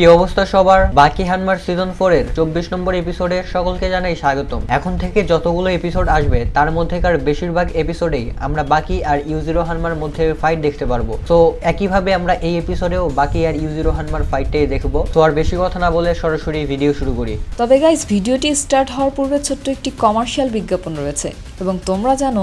কি অবস্থা সবার? বাকি হানমার সিজন ফোর এর চব্বিশ নম্বর এপিসোডে সকলকে জানাই স্বাগতম। এখন থেকে যতগুলো এপিসোড আসবে, তার মধ্যেকার বেশিরভাগ এপিসোডেই আমরা বাকি আর ইউজিরো হানমার মধ্যে ফাইট দেখতে পারব। তো একইভাবে আমরা এই এপিসোডেও বাকি আর ইউজিরো হানমার ফাইটটাই দেখব। তো আর বেশি কথা না বলে সরাসরি ভিডিও শুরু করি। তবে গাইজ ভিডিওটি স্টার্ট হওয়ার পূর্বে ছোট্ট একটি কমার্শিয়াল বিজ্ঞাপন রয়েছে। এবং তোমরা জানো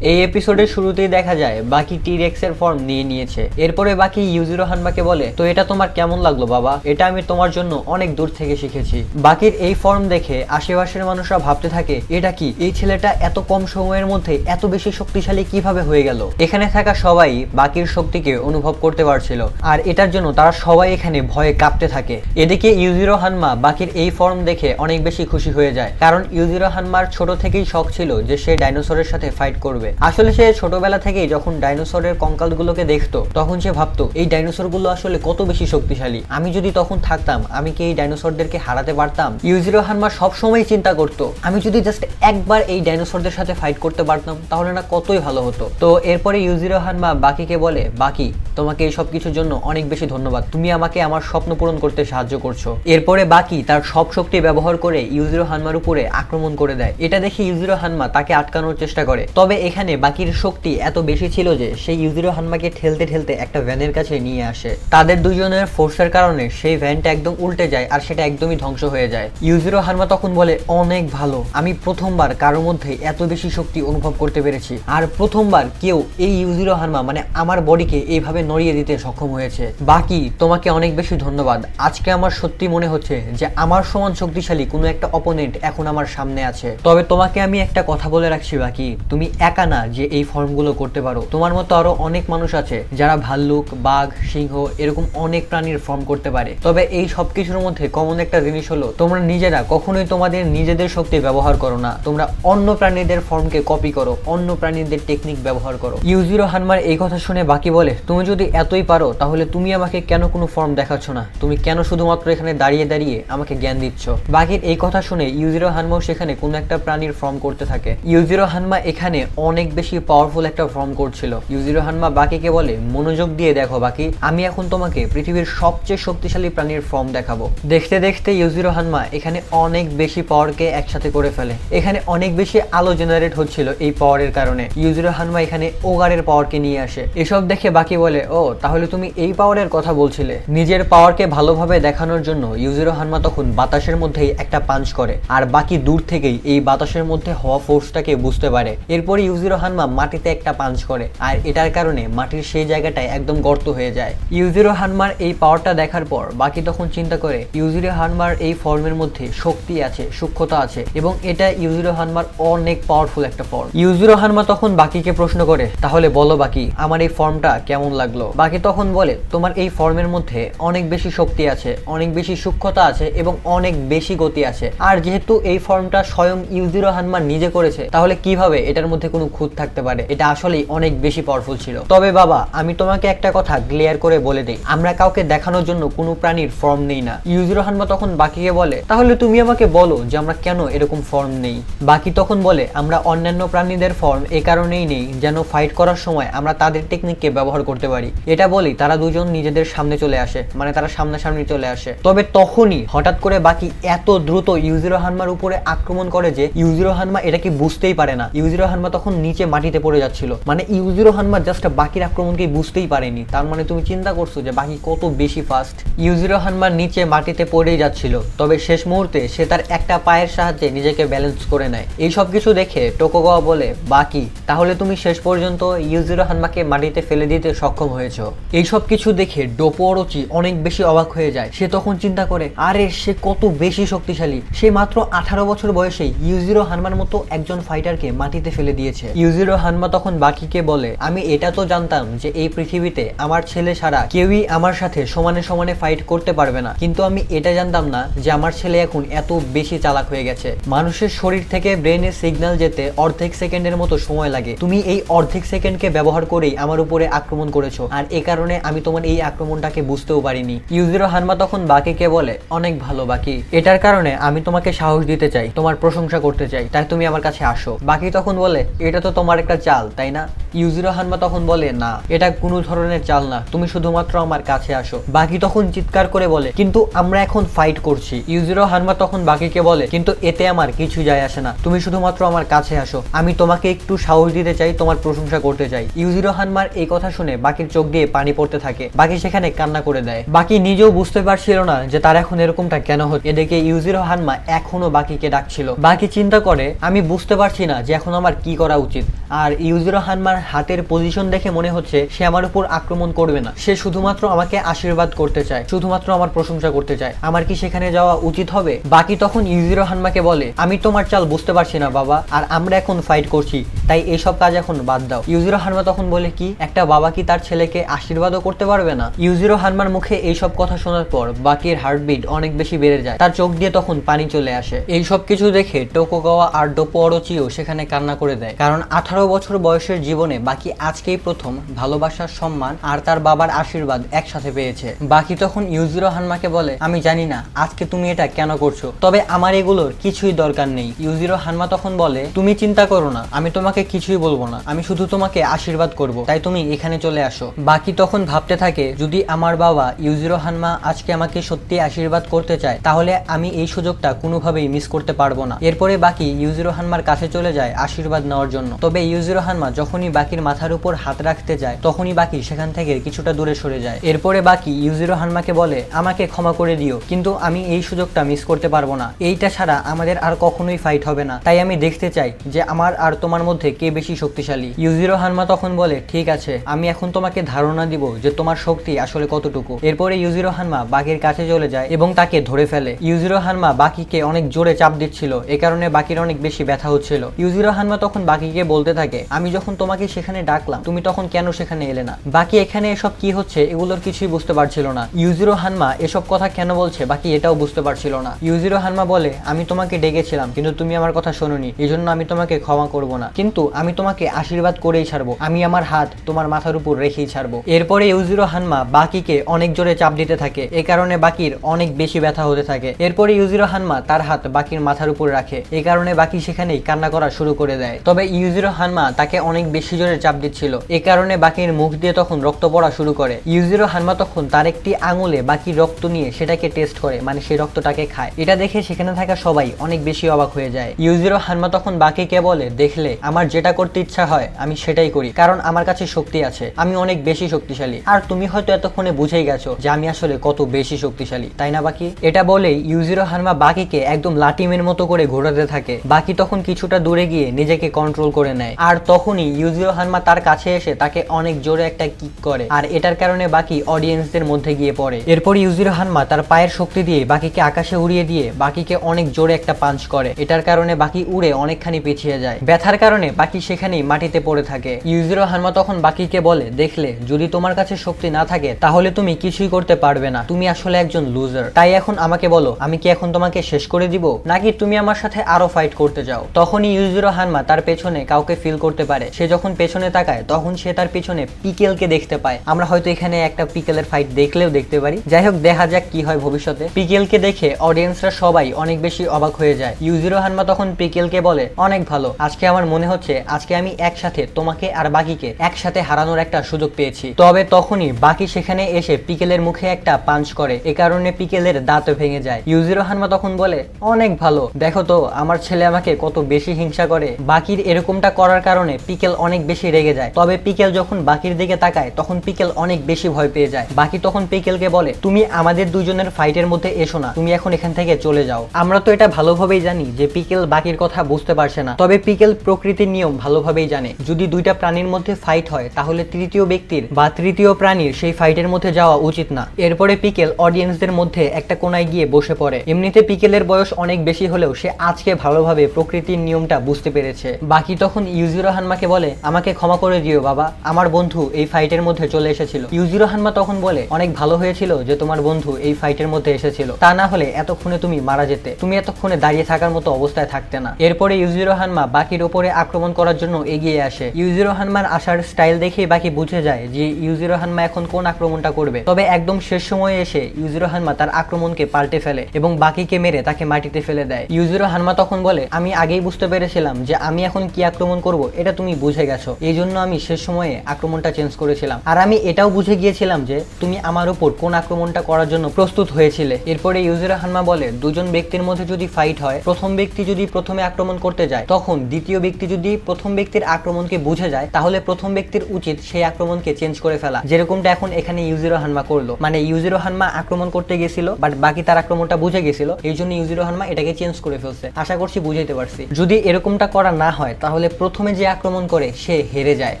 এই এপিসোডের শুরুতেই দেখা যায়, বাকি টিরেক্স এর ফর্ম নিয়ে নিয়েছে। এরপরে বাকি ইউজিরো হানমাকে বলে, তো এটা তোমার কেমন লাগল বাবা? এটা আমি তোমার জন্য অনেক দূর থেকে শিখেছি। বাকির এই ফর্ম দেখে আশেপাশের মানুষরা ভাবতে থাকে, এটা কি? এই ছেলেটা এত কম সময়ের মধ্যে এত বেশি শক্তিশালী কীভাবে হয়ে গেল? এখানে থাকা সবাই বাকির শক্তিকে অনুভব করতে পারছিল, আর এটার জন্য তারা সবাই এখানে ভয়ে কাঁপতে থাকে। এদিকে ইউজিরো হানমা বাকির এই ফর্ম দেখে অনেক বেশি খুশি হয়ে যায়, কারণ ইউজিরো হানমার ছোট থেকেই শখ ছিল যে সে ডাইনোসরের সাথে ফাইট করবে। আসলে সে ছোটবেলা থেকেই যখন ডাইনোসরের কঙ্কালগুলোকে দেখতো, তখন সে ভাবতো, এই ডাইনোসরগুলো আসলে কত বেশি শক্তিশালী। আমি যদি তখন থাকতাম, আমি কি এই ডাইনোসরদেরকে হারাতে পারতাম? ইউজিরো হানমা সবসময় চিন্তা করতো, আমি যদি জাস্ট একবার এই ডাইনোসরদের সাথে ফাইট করতে পারতাম, তাহলে না কতই ভালো হতো? তো এরপরে ইউজিরো হানমা বাকিকে বলে, বাকি তোমাকে এই সব কিছুর জন্য অনেক বেশি ধন্যবাদ। তুমি আমাকে আমার স্বপ্ন পূরণ করতে সাহায্য করছ। এরপরে বাকি তার সব শক্তি ব্যবহার করে ইউজিরো হানমার উপরে আক্রমণ করে দেয়। এটা দেখে ইউজিরো হানমা তাকে আটকানোর চেষ্টা করে। তবে এখানে বাকির শক্তি এত বেশি ছিল যে সেই ইউজিরো হানমাকে ঠেলতে ঠেলতে একটা ভ্যানের কাছে নিয়ে আসে। তাদের দুজনের ফোর্সের কারণে সেই ভ্যানটা একদম উল্টে যায় আর সেটা একদমই ধ্বংস হয়ে যায়। ইউজিরো হানমা তখন বলে, অনেক ভালো। আমি প্রথমবার কারোর মধ্যে এত বেশি শক্তি অনুভব করতে পেরেছি। আর প্রথমবার কেউ এই ইউজিরো হানমা মানে আমার বডিকে এইভাবে নড়িয়ে দিতে সক্ষম হয়েছে। বাকি, তোমাকে অনেক বেশি ধন্যবাদ। আজকে আমার সত্যি মনে হচ্ছে যে আমার সমান শক্তিশালী কোনো একটা অপোনেন্ট এখন আমার সামনে আছে। তবে তোমাকে আমি একটা কথা বলে রাখছি, বাকি। তুমি একা না যে এই ফর্মগুলো করতে পারো। তোমার মতো আরও অনেক মানুষ আছে যারা ভাল্লুক, বাঘ, সিংহ এরকম অনেক প্রাণীর ফর্ম করতে পারে। তবে এই সব কিছুর মধ্যে কমন একটা জিনিস হলো, তোমরা নিজেরা কখনোই তোমাদের নিজেদের শক্তি ব্যবহার করো না। তোমরা অন্য প্রাণীদের ফর্মকে কপি করো, অন্য প্রাণীদের টেকনিক ব্যবহার করো। ইউজিরো হানমার এই কথা শুনে বাকি বলে, তুমি যদি এতই পারো, তাহলে তুমি আমাকে কেন কোনো ফর্ম দেখাচ্ছ না? তুমি কেন শুধুমাত্র এখানে দাঁড়িয়ে দাঁড়িয়ে আমাকে জ্ঞান দিচ্ছ? বাকির এই কথা শুনে ইউজিরো হানমাও সেখানে কোনো একটা প্রাণীর ফর্ম করতে থাকে। ইউজিরো হানমা এখানে অনেক বেশি পাওয়ারফুল একটা ফর্ম করছিল। ইউজিরো হানমা বাকিকে বলে, মনোযোগ দিয়ে দেখো বাকি আমি এখন তোমাকে পৃথিবীর সবচেয়ে শক্তিশালী প্রাণীর ফর্ম দেখাবো। দেখতে দেখতে ইউজিরো হানমা এখানে অনেক বেশি পাওয়ারকে একসাথে করে ফেলে। এখানে অনেক বেশি আলো জেনারেট হচ্ছিল এই পাওয়ারের কারণে। ইউজিরো হানমা এখানে ওগারের পাওয়ারকে নিয়ে আসে। এসব দেখে বাকি বলে ও, তাহলে তুমি এই পাওয়ারের কথা বলছিলে। নিজের পাওয়ারকে ভালোভাবে দেখানোর জন্য ইউজিরো হানমা তখন বাতাসের মধ্যেই একটা পাঞ্চ করে। আর বাকি দূর থেকেই এই বাতাসের মধ্যে হওয়া ফোর্সটাকে বুঝতে পারে। এরপর ইউজিরো হানমা মাটিতে একটা পাঞ্চ করে। আর এটার কারণে মাটির সেই জায়গাটায় একদম গর্ত হয়ে যায়। ইউজিরো হানমার এই পাওয়ারটা দেখার পর বাকি তখন চিন্তা করে ইউজিরো হানমার এই ফর্মের মধ্যে শক্তি আছে, সূক্ষ্মতা আছে, এবং এটা ইউজিরো হানমার অনেক পাওয়ারফুল একটা ফর্ম ইউজিরো হানমা তখন বাকিকে প্রশ্ন করে, তাহলে বলো বাকি, আমার এই ফর্মটা কেমন লাগল। বাকি তখন বলে, তোমার এই ফর্মের মধ্যে অনেক বেশি শক্তি আছে, অনেক বেশি সূক্ষ্মতা আছে এবং অনেক বেশি গতি আছে। আর যেহেতু এই ফর্মটা স্বয়ং ইউজিরো হানমা নিজে করেছে, তাহলে কীভাবে এটার মধ্যে কোনো খুঁত থাকতে পারে? এটা আসলেই অনেক বেশি পাওয়ারফুল ছিল। তবে বাবা, আমি তোমাকে একটা কথা ক্লিয়ার করে বলে দিই। আমরা কাউকে দেখানোর জন্য কোনো প্রাণীর ফর্ম নেই না। ইউজিরো হানমা তখন বাকিকে বলে, তাহলে তুমি আমাকে বলো যে আমরা কেন এরকম ফর্ম নেই? বাকি তখন বলে, আমরা অন্যান্য প্রাণীদের ফর্ম এ কারণেই নেই, যেন ফাইট করার সময় আমরা তাদের টেকনিককে ব্যবহার করতে পারি। এটা বলি, তারা দুজন নিজেদের সামনে চলে আসে মানে তারা সামনাসামনি চলে আসে। তবে তখনই হঠাৎ করে বাকি এত দ্রুত ইউজিরো হানমার উপরে আক্রমণ করে যে ইউজিরো হানমা এটা কি বুঝতেই পারে না। ইউজিরো হানমা তখন নিচে মাটিতে পড়ে যাচ্ছিল। মানে ইউজিরো হানমা জাস্ট বাকির আক্রমণকে বুঝতেই পারেনি। তার মানে তুমি চিন্তা করছ যে বাকি কত বেশি ফাস্ট ইউজিরো হানমার নিচে মাটিতে পড়েই যাচ্ছিল, তবে শেষ মুহূর্তে সে তার একটা পায়ের সাহায্যে নিজেকে ব্যালেন্স করে নেয়। এই সব কিছু দেখে টোকোগাওয়া বলে, বাকি, তাহলে তুমি শেষ পর্যন্ত ইউজিরো হানমাকে মাটিতে ফেলে দিতে সক্ষম হয়েছো। এই সব কিছু দেখে ডোপোরোচি অনেক বেশি অবাক হয়ে যায়। সে তখন চিন্তা করে, আরে, সে কত বেশি শক্তিশালী। সে মাত্র আঠারো বছর বয়সে ইউজিরো হানমার মতো একজন ফাইটারকে মাটিতে ফেলে দিয়েছে। ইউজিরো হানমা তখন বাকিকে বলে, আমি এটা তো জানতাম যে এই পৃথিবীতে আমার ছেলে ছাড়া কেউই আমার সাথে সমানে সমানে ফাইট করতে পারবে না। কিন্তু আমি এটা জানতাম না যে আমার ছেলে এখন এত বেশি চালাক হয়ে গেছে। মানুষের শরীর থেকে ব্রেনে সিগন্যাল যেতে অর্ধেক সেকেন্ডের মতো সময় লাগে। তুমি এই অর্ধেক সেকেন্ডকে ব্যবহার করেই আমার উপরে আক্রমণ করেছ। আর এ কারণে আমি তোমার এই আক্রমণটাকে বুঝতেও পারিনি। ইউজিরো হানমা তখন বাকিকে বলে, অনেক ভালো, বাকি। এটার কারণে আমি তোমাকে সাহস দিতে চাই, তোমার প্রশংসা করতে চাই। তাই তুমি আমার কাছে আসো। বাকি তখন বলে, এটা তো তোমার একটা চাল, তাই না? ইউজিরো হানমা তখন বলে, না, এটা কোনো ধরনের চাল না, তুমি শুধুমাত্র আমার কাছে আসো। বাকি তখন চিৎকার করে বলে, কিন্তু আমরা এখন ফাইট করছি। ইউজিরো হানমা তখন বাকিকে বলে, কিন্তু এতে আমার কিছু যায় আসে না, তুমি শুধুমাত্র আমার কাছে আসো। আমি তোমাকে একটু সাহস দিতে চাই, তোমার প্রশংসা করতে চাই। ইউজিরো হানমার এই কথা শুনে বাকির চোখ দিয়ে পানি পড়তে থাকে। বাকি সেখানে কান্না করে দেয়। বাকি নিজেও বুঝতে পারছিল না যে তার এখন এরকমটা কেন হচ্ছে এদিকে ইউজিরো হানমা এখনও বাকিকে ডাকছিল। বাকি চিন্তা করে, আমি বুঝতে পারছি না যে এখন আমার কি করা উচিত। আর ইউজিরো হানমার হাতের পজিশন দেখে মনে হচ্ছে সে আমার উপর আক্রমণ করবে না। সে শুধুমাত্র আমাকে আশীর্বাদ করতে চায়, শুধুমাত্র আমার প্রশংসা করতে চায়। আমার কি সেখানে যাওয়া উচিত হবে? বাকি তখন ইউজিরো হানমাকে বলে, আমি তোমার চাল বুঝতে পারছি না বাবা, আর আমরা এখন ফাইট করছি, তাই এইসব কাজ এখন বাদ দাও। ইউজিরো হানমা তখন বলে, কি? একটা বাবা কি তার ছেলেকে আশীর্বাদও করতে পারবে না। ইউজিরো হানমার মুখে এইসব কথা শোনার পর বাকির হার্টবিট অনেক বেশি বেড়ে যায়। তার চোখ দিয়ে তখন পানি চলে আসে। এই সব কিছু দেখে টোকোগাওয়া আর ডোপোরোচিও সেখানে কান্না করে দেয়। কারণ আঠারো বছর বয়সের জীবনে বাকি আজকেই প্রথম ভালোবাসার সম্মান আর তার বাবার আশীর্বাদ একসাথে পেয়েছে। বাকি তখন ইউজিরো হানমাকে বলে, আমি জানি না আজকে তুমি এটা কেন করছ। তবে আমার এগুলোর কিছুই দরকার নেই। ইউজিরো হানমা তখন বলে, তুমি চিন্তা করো না, আমি তোমাকে কিছুই বলব না। আমি শুধু তোমাকে আশীর্বাদ করব। তাই তুমি এখানে চলে আসো। বাকি তখন ভাবতে থাকে, যদি আমার বাবা ইউজিরো হানমা আজকে আমাকে সত্যি আশীর্বাদ করতে চায়, তাহলে আমি এই সুযোগটা কোনোভাবেই মিস করতে পারব না। এরপরে বাকি ইউজিরো হানমার কাছে চলে যায় আশীর্বাদ নেওয়ার জন্য। তবে ইউজিরো হানমা যখনই বাকির মাথার উপর হাত রাখতে যায়, তখনই বাকি সেখান থেকে কিছুটা দূরে সরে যায়। এরপরে বাকি ইউজিরো হানমাকে বলে, আমাকে ক্ষমা করে দিও, কিন্তু আমি এই সুযোগটা মিস করতে পারব না। এইটা ছাড়া আমাদের আর কখনোই ফাইট হবে না। তাই আমি দেখতে চাই যে আমার আর তোমার মধ্যে কে বেশি শক্তিশালী? ইউজিরো হানমা তখন বলে, ঠিক আছে, আমি এখন তোমাকে ধারণা দিব যে তোমার শক্তি আসলে কতটুকু। এরপরে ইউজিরো হানমা বাকির কাছে চলে যায় এবং তাকে ধরে ফেলে। ইউজিরো হানমা বাকিকে অনেক জোরে চাপ দিচ্ছিল, এ কারণে বাকির অনেক বেশি ব্যথা হচ্ছিল। ইউজিরো হানমা তখন বাকিকে বলতে থাকে, আমি যখন তোমাকে সেখানে ডাকলাম, তুমি তখন কেন সেখানে এলে না? বাকি এখানে এসব কি হচ্ছে, এগুলোর কিছুই বুঝতে পারছিল না। ইউজিরো হানমা এসব কথা কেন বলছে, বাকি এটাও বুঝতে পারছিল না। ইউজিরো হানমা বলে, আমি তোমাকে ডেকেছিলাম, কিন্তু তুমি আমার কথা শোনোনি এই জন্য আমি তোমাকে ক্ষমা করব না। কিন্তু আমি তোমাকে আশীর্বাদ করেই ছাড়বো। আমি আমার হাত তোমার মাথার উপর রেখেই ছাড়বো। এরপরে ইউজিরো হানমা বাকিকে অনেক জোরে চাপ দিতে থাকে। এ কারণে বাকির অনেক বেশি ব্যথা হতে থাকে। এরপরে ইউজিরো হানমা তার হাত বাকির মাথার উপর রাখে। এ কারণে বাকি সেখানেই কান্না করা শুরু করে দেয়। তবে ইউজিরো হানমা তাকে অনেক বেশি জোরে চাপ দিচ্ছিল। এ কারণে বাকির মুখ দিয়ে তখন রক্ত পড়া শুরু করে। ইউজিরো হানমা তখন তার একটি আঙুলে বাকির রক্ত নিয়ে সেটাকে টেস্ট করে মানে সেই রক্তটাকে খায়। এটা দেখে সেখানে থাকা সবাই অনেক বেশি অবাক হয়ে যায়। ইউজিরো হানমা তখন বাকিকে বলে, দেখলে, আমার যেটা করতে ইচ্ছা হয়, আমি সেটাই করি। কারণ আমার কাছে শক্তি আছে। আমি অনেক বেশি শক্তিশালী। আর তুমি হয়তো এতক্ষণে বুঝেই গেছো যে আমি আসলে কত বেশি শক্তিশালী, তাই না, বাকি? এটা বলেই ইউজিরো হানমা বাকিকে একদম লাটিমের মতো করে ঘোরাতে থাকে। বাকি তখন কিছুটা দূরে গিয়ে নিজেকে কন্ট্রোল করে নেয়। আর তখনই ইউজিরো হানমা তার কাছে এসে তাকে অনেক জোরে একটা কিক করে। আর এটার কারণে বাকি অডিয়েন্সদের মধ্যে গিয়ে পড়ে। এরপর ইউজিরো হানমা তার পায়ের শক্তি দিয়ে বাকিকে আকাশে উড়িয়ে দিয়ে বাকিকে অনেক জোরে একটা পাঞ্চ করে। এটার কারণে বাকি উড়ে অনেকখানি পিছিয়ে যায়। ব্যথার কারণে বাকি সেখানেই মাটিতে পড়ে থাকে। ইউজিরো হানমা তখন বাকিকে বলে, দেখলে যদি তোমার কাছে শক্তি না থাকে, তাহলে তুমি কিছুই করতে পারবে না। তুমি আসলে একজন লুজার তাই এখন আমাকে বলো, আমি কি এখন তোমাকে শেষ করে দিব? নাকি তুমি আমার সাথে আরও ফাইট করতে চাও তখনই ইউজিরো হানমা তার পেছনে কাউকে ফিল করতে পারে। সে যখন পেছনে তাকায়, তখন সে তার পেছনে পিকেলকে দেখতে পায়। আমরা হয়তো এখানে একটা পিকেলের ফাইট দেখলেও দেখতে পারি। যাই হোক, দেখা যাক কি হয় ভবিষ্যতে। পিকেলকে দেখে অডিয়েন্সরা সবাই অনেক বেশি অবাক হয়ে যায়। ইউজিরো হানমা তখন পিকেলকে বলে, অনেক ভালো। আজকে আমার মনে হচ্ছে, আজকে আমি একসাথে তোমাকে আর বাকিকে একসাথে হারানোর একটা সুযোগ পেয়েছি। তবে তখনই বাকি সেখানে এসে পিকেলের মুখে একটা পাঞ্চ করে। এ কারণে পিকেলের দাঁত ভেঙে যায়। ইউজিরো হানমা তখন বলে, অনেক ভালো। দেখো তো, আমার ছেলে আমাকে কত বেশি হিংসা করে। বাকির এরকমটা করার কারণে পিকেল অনেক বেশি রেগে যায়। তবে পিকেল যখন বাকির দিকে তাকায়, তখন পিকেল অনেক বেশি ভয় পেয়ে যায়। বাকি তখন পিকেলকে বলে, তুমি আমাদের দুজনের ফাইটের মধ্যে এসো না। তুমি এখন এখান থেকে চলে যাও। আমরা তো এটা ভালোভাবেই জানি যে পিকেল বাকির কথা বুঝতে পারছে না। তবে পিকেল প্রকৃতির নিয়ম ভালোভাবেই জানে। যদি দুইটা প্রাণীর মধ্যে ফাইট হয়, তাহলে তৃতীয় ব্যক্তির বা তৃতীয় প্রাণীর সেই ফাইটের মধ্যে যাওয়া উচিত না। এরপরে পিকেল অডিয়েন্সদের মধ্যে একটা কোনায় গিয়ে বসে পড়ে। এমনিতে পিকেলের বয়স অনেক বেশি হলেও সে আজকে ভালোভাবে প্রকৃতির নিয়মটা বুঝতে পেরেছে। বাকি তখন ইউজিরো হানমাকে বলে, আমাকে ক্ষমা করে দিও বাবা, আমার বন্ধু এই ফাইটের মধ্যে চলে এসেছিল। ইউজিরো হানমা তখন বলে, অনেক ভালো হয়েছিল যে তোমার বন্ধু এই ফাইটের মধ্যে এসেছিল। তা না হলে এতক্ষণে তুমি মারা যেতে। তুমি এতক্ষণে দাঁড়িয়ে থাকার মতো অবস্থায় থাকতে না। এরপরে ইউজিরো হানমা বাকির ওপরে আক্রমণ করার জন্য এগিয়ে আসে। ইউজিরো হানমার আসার স্টাইল দেখেই বাকি বুঝে যায় যে ইউজিরো হানমা এখন কোন আক্রমণটা করবে। তবে একদম শেষ সময়ে এসে ইউজিরো হানমা তার আক্রমণকে পাল্টে ফেলে এবং বাকিকে মেরে তাকে মাটিতে ফেলে দেয়। ইউজিরো হানমা তখন বলে, আমি আগেই বুঝতে পেরেছিলাম যে আমি এখন কি আক্রমণ করব, এটা তুমি বুঝে গেছো। এই জন্য আমি শেষ সময়ে আক্রমণটা চেঞ্জ করেছিলাম। আর আমি এটাও বুঝে গিয়েছিলাম যে তুমি আমার উপর কোন আক্রমণটা করার জন্য প্রস্তুত হয়েছিলে। এরপরে ইউজিরো হানমা বলে, দুজন ব্যক্তির মধ্যে যদি ফাইট হয়, প্রথম ব্যক্তি যদি প্রথমে আক্রমণ করতে যায়, তখন দ্বিতীয় ব্যক্তি যদি প্রথম ব্যক্তির আক্রমণকে বুঝে যায়, তাহলে প্রথম ব্যক্তির উচিত সেই আক্রমণকে চেঞ্জ করে ফেলা। যেরকমটা এখন এখানে ইউজিরো হানমা করল। মানে ইউজিরো হানমা আক্রমণ করতে গেছিল বাট বাকি তার আক্রমণটা বুঝে গেছিল, এই জন্য ইউজিরো হানমা এটাকে চেঞ্জ করে ফেলছে। আশা করছি বুঝাইতে পারছি। যদি এরকমটা করা না হয়, তাহলে প্রথমে যে আক্রমণ করে, সে হেরে যায়।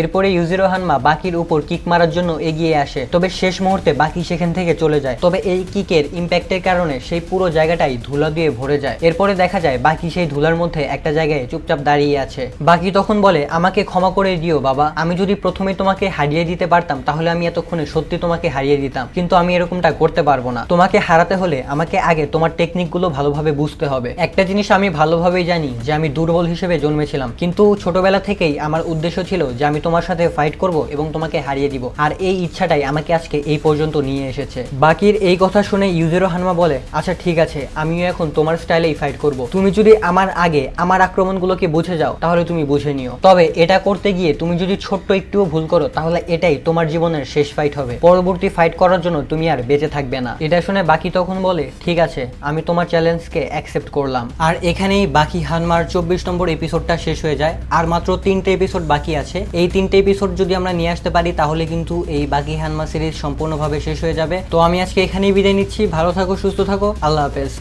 এরপরে ইউজিরো হানমা বাকির উপর কিক মারার জন্য এগিয়ে আসে, তবে শেষ মুহূর্তে বাকি সেখান থেকে চলে যায়। তবে এই কিকের ইম্প্যাক্টের কারণে সেই পুরো জায়গাটাই ধুলা দিয়ে ভরে যায়। এরপরে দেখা যায়, বাকি সেই ধুলার মধ্যে একটা জায়গায় চুপচাপ দাঁড়িয়ে আছে। বাকি তখন বলে, আমাকে ক্ষমা করে দিও, বাবা। আমি যদি প্রথমে তোমাকে হারিয়ে দিতে পারতাম, তাহলে আমি এতক্ষণে সত্যি তোমাকে হারিয়ে দিতাম। কিন্তু আমি এরকমটা করতে পারব না। তোমাকে হারাতে হলে আমাকে আগে তোমার টেকনিকগুলো ভালোভাবে বুঝতে হবে। একটা জিনিস আমি ভালোভাবেই জানি যে আমি দুর্বল হিসেবে জন্মেছিলাম। কিন্তু ছোটবেলা থেকেই আমার উদ্দেশ্য ছিল যে আমি তোমার সাথে ফাইট করব এবং তোমাকে হারিয়ে দিব। আর এই ইচ্ছাটাই আমাকে আজকে এই পর্যন্ত নিয়ে এসেছে। বাকির এই কথা শুনে ইউজেরো হানমা বলে আচ্ছা ঠিক আছে, আমিও এখন তোমার স্টাইলেই ফাইট করব। তুমি যদি আমার আগে আমার আক্রমণগুলোকে বুঝে যাও, তাহলে তুমি বুঝে নিও। তবে এটা করতে গিয়ে তুমি যদি ছোট্ট একটুও ভুল করো, তাহলে এটাই, তোমার জীবনের শেষ ফাইট হবে। পরবর্তী ফাইট করার জন্য তুমি আর বেঁচে থাকবে না। এটা শুনে বাকি তখন বলে, ঠিক আছে, আমি তোমার চ্যালেঞ্জকে অ্যাকসেপ্ট করলাম। আর এখানেই বাকি হানমার চব্বিশ নম্বর এপিসোডটা শেষ হয়ে যায়। আর মাত্র তিনটে এপিসোড বাকি আছে। এই তিনটে এপিসোড যদি আমরা নিয়ে আসতে পারি, তাহলে কিন্তু এই বাকি হানমা সিরিজ সম্পূর্ণভাবে শেষ হয়ে যাবে। তো আমি আজকে এখানেই বিদায় নিচ্ছি। ভালো থাকো, সুস্থ থাকো। আল্লাহ হাফেজ।